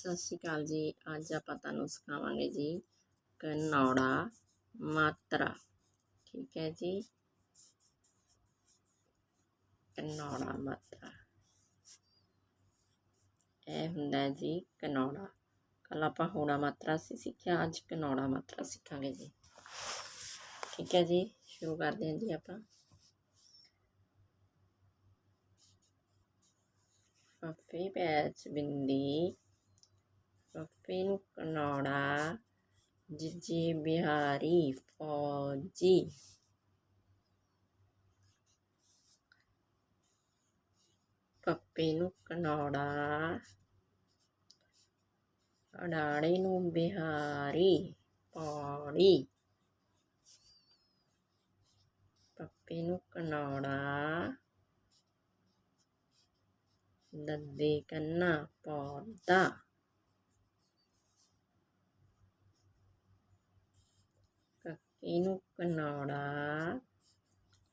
ਸਤਿ ਸ਼੍ਰੀ ਅਕਾਲ ਜੀ। ਅੱਜ ਆਪਾਂ ਤੁਹਾਨੂੰ ਸਿਖਾਵਾਂਗੇ ਜੀ ਕਨੌੜਾ ਮਾਤਰਾ। ਠੀਕ ਹੈ ਜੀ। ਕਨੌੜਾ ਮਾਤਰਾ। ਇਹ ਹੁੰਦਾ ਜੀ ਕਨੌੜਾ ਕੱਲ ਆਪਾਂ ਹੋੜਾ ਮਾਤਰਾ ਸੀ ਸਿੱਖਿਆ, ਅੱਜ ਕਨੌੜਾ ਮਾਤਰਾ ਸਿੱਖਾਂਗੇ ਜੀ। ਠੀਕ ਹੈ ਜੀ, ਸ਼ੁਰੂ ਕਰਦੇ ਹਾਂ ਜੀ ਆਪਾਂ। ਫੱਫੇ ਪੈਚ ਬਿੰਦੀ ਫੱਫੇ ਨੂੰ ਕਨੌੜਾ, ਜਿੱਜੀ ਬਿਹਾਰੀ ਫੌਜੀ। ਪੱਪੇ ਨੂੰ ਕਨੌੜਾ ਅਡਾੜੇ ਨੂੰ ਬਿਹਾਰੀ ਪੌੜੀ। ਪੱਪੇ ਨੂੰ ਕਨੌੜਾ ਦੱਦੇ ਕੰਨਾ ਪੌਦਾ। ਕੱਕੇ ਨੂੰ ਕਨੌੜਾ,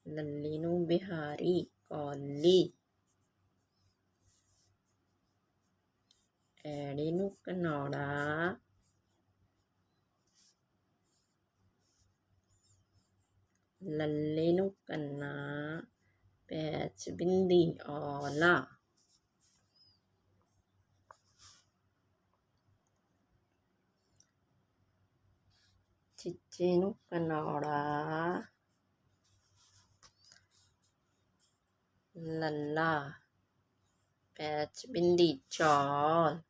ਲੱਲੀ ਨੂੰ ਬਿਹਾਰੀ, ਕੌਲੀ। ਐੜੇ ਨੂੰ ਕਨੌੜਾ। ਲੱਲੇ ਨੂੰ ਕੰਨਾ, ਪੈਚ ਬਿੰਦੀ ਔਲਾ। ਚਿੱਚੇ ਨੂੰ ਕਨੌੜਾ ਲੱਲਾ ਪੈਚ ਬਿੰਦੀ ਚੌਲ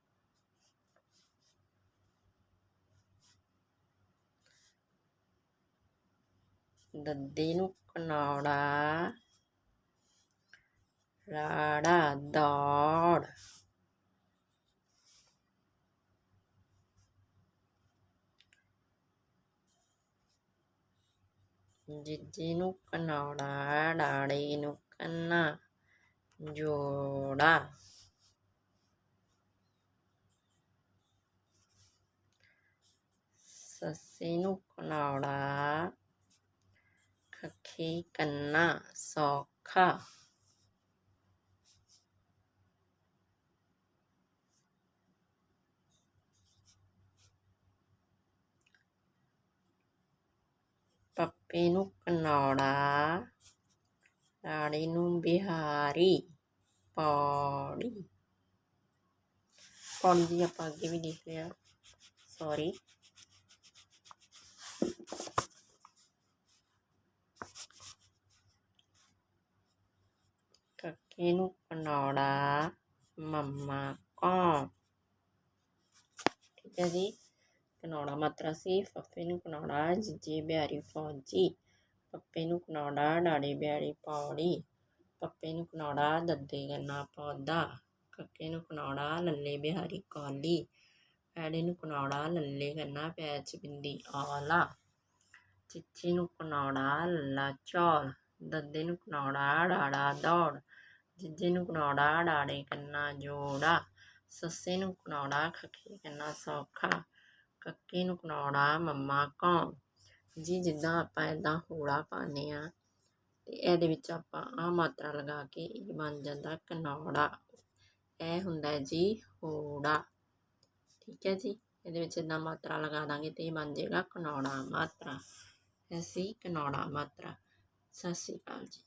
ਦੱਦੇ ਨੂੰ ਕਨੌੜਾ ਰਾੜਾ ਦੌੜ ਜਿੱਜੇ ਨੂੰ ਕਨੌੜਾ ਡਾੜੇ ਨੂੰ ਕੰਨਾ ਜੋੜਾ ਸੱਸੇ ਨੂੰ ਕਨੌੜਾ ਖੱਖੇ ਕੰਨਾ ਪੱਪੇ ਨੂੰ ਕਨੌੜਾ ਰਾੜੀ ਨੂੰ ਬਿਹਾਰੀ ਪੌੜੀ ਪੌੜੀ ਦੀ ਆਪਾਂ ਅੱਗੇ ਵੀ ਦੇਖ ਲਿਆ ਸੌਰੀ ਕੱਕੇ ਨੂੰ ਕਨੌੜਾ ਮੰਮਾ ਕੌਂ ਠੀਕ ਹੈ ਜੀ ਕਨੌੜਾ ਮਾਤਰਾ ਸੀ। ਫੱਫੇ ਨੂੰ ਕਨੌੜਾ ਜੀਜੇ ਬਿਹਾਰੀ ਫੌਜੀ ਪੱਪੇ ਨੂੰ ਕਨੌੜਾ ਡਾੜੇ ਬਿਹਾਰੀ ਪੌੜੀ ਪੱਪੇ ਨੂੰ ਕਨੌੜਾ ਦੱਦੇ ਗੰਨਾ ਪੌਦਾ, ਕੱਕੇ ਨੂੰ ਕਨੌੜਾ ਲੱਲੇ ਬਿਹਾਰੀ ਕੌਲੀ ਐੜੇ ਨੂੰ ਕਨੌੜਾ ਲੱਲੇ ਗੰਨਾ ਪੈਚ ਬਿੰਦੀ ਆਲਾ ਚਿੱਚੀ ਨੂੰ ਕਨੌੜਾ ਲੱਲਾ ਚੌਲ, ਦੱਦੇ ਨੂੰ ਕਨੌੜਾ ਡਾੜਾ ਦੌੜ, ਜੀਜੇ ਨੂੰ ਕਨੌੜਾ ਡਾੜੇ ਕੰਨਾ ਜੋੜਾ, ਸੱਸੇ ਨੂੰ ਕਨੌੜਾ ਖੱਖੇ ਕੰਨਾ ਸੌਖਾ ਕੱਕੇ ਨੂੰ ਕਨੌੜਾ, ਮੰਮਾ ਕੌਣ ਜੀ, ਜਿੱਦਾਂ ਆਪਾਂ ਇਦਾਂ ਹੋੜਾ ਪਾਉਂਦੇ ਆ ਤੇ ਇਹਦੇ ਵਿੱਚ ਆਪਾਂ ਆ ਮਾਤਰਾ ਲਗਾ ਕੇ ਇਹ ਬਣ ਜਾਂਦਾ ਕਨੌੜਾ। ਇਹ ਹੁੰਦਾ ਜੀ ਹੋੜਾ। ਠੀਕ ਹੈ ਜੀ? ਇਹਦੇ ਵਿੱਚ ਇਦਾਂ ਮਾਤਰਾ ਲਗਾ ਦਾਂਗੇ ਤੇ ਇਹ ਬਣ ਜਾਏਗਾ ਕਨੌੜਾ ਮਾਤਰਾ। ਐਸੀ ਕਨੌੜਾ ਮਾਤਰਾ। ਸਤਿ ਸ਼੍ਰੀ ਅਕਾਲ ਜੀ।